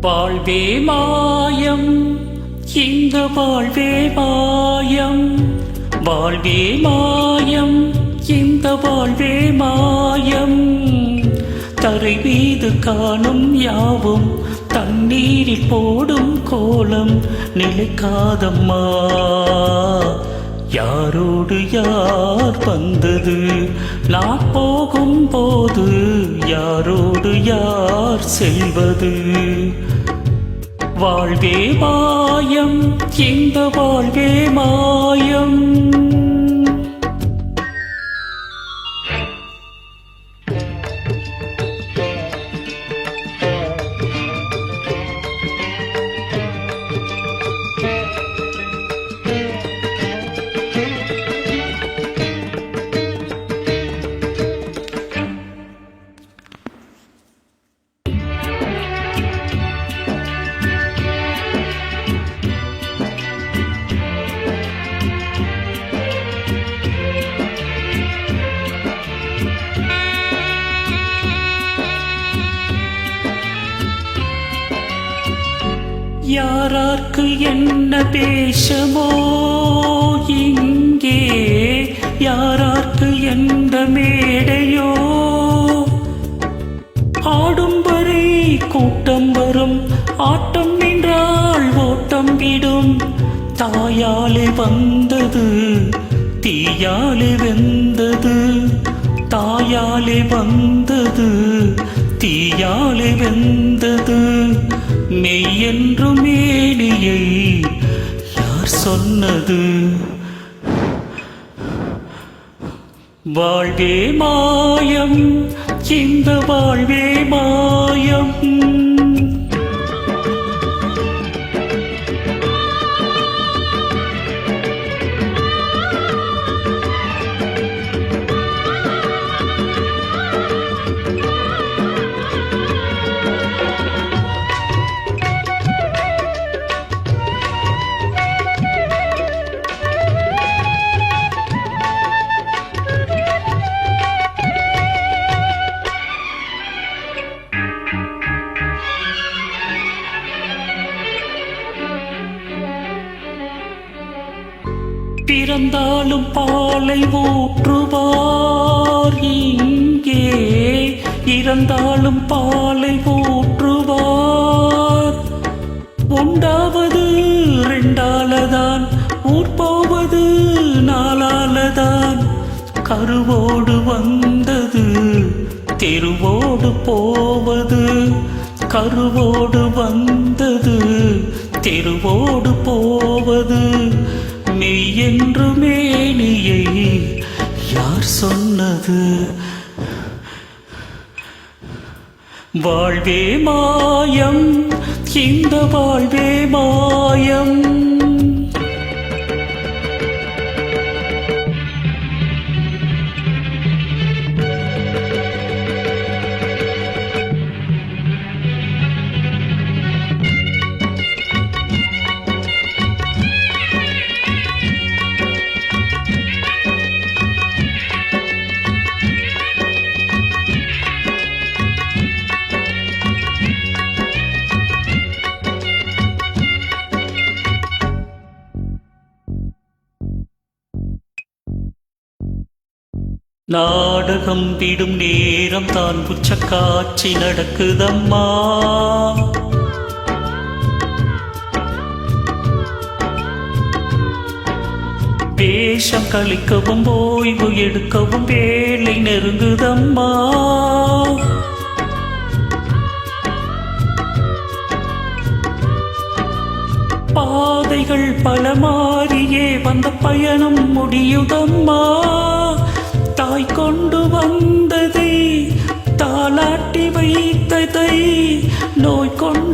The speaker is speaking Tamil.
வாழ்வே மாயம் இந்த வாழ்வே மாயம். வாழ்வே மாயம் இந்த வாழ்வே மாயம். தரை மீது காணும் யாவும் தண்ணீரில் போடும் கோலம் நிலைக்காதம்மா. யாரோடு யார் வந்தது? நான் போகும்போது யாரோடு யார் செல்வது? வாழ்வே மாயம் இந்த வாழ்வே மாயம். யாரார்க்கு என்ன பேஷமோ இங்கே யாரார்க்கு எந்த மேடையோ? ஆடும் வரை கூட்டம் வரும் ஆட்டம் நின்றால் ஓட்டம் விடும். தாயாலே வந்தது தீயாலே வெந்தது. தாயாலே வந்தது தீயாலே வெந்தது. மெய்யென்றும் மேனியை யார் சொன்னது? வாழ்வே மாயம் இந்த வாழ்வே மாயம். பிறந்தாலும் பாலை ஊற்றுவார். இங்கே இறந்தாலும் பாலை ஊற்றுவார். உண்டாவது ரெண்டாலதான் ஊர் போவது நாளாலதான் கருவோடு வந்தது தெருவோடு போவது. கருவோடு வந்தது தெருவோடு போவது. சொன்னது வாழ்வே மாயம் இந்த வாழ்வே மாயம். நாடகம் விடும் நேரம் தான் புச்சக்காட்சி நடக்குதம்மா. வேஷம் கழிக்கவும் ஓய்வு எடுக்கவும் வேலை நெருங்குதம்மா. பாதைகள் பல மாறியே வந்த பயணம் முடியுதம்மா. தாய் கொண்டு வந்ததை தாளாட்டி வைத்ததை நோய் கொண்டு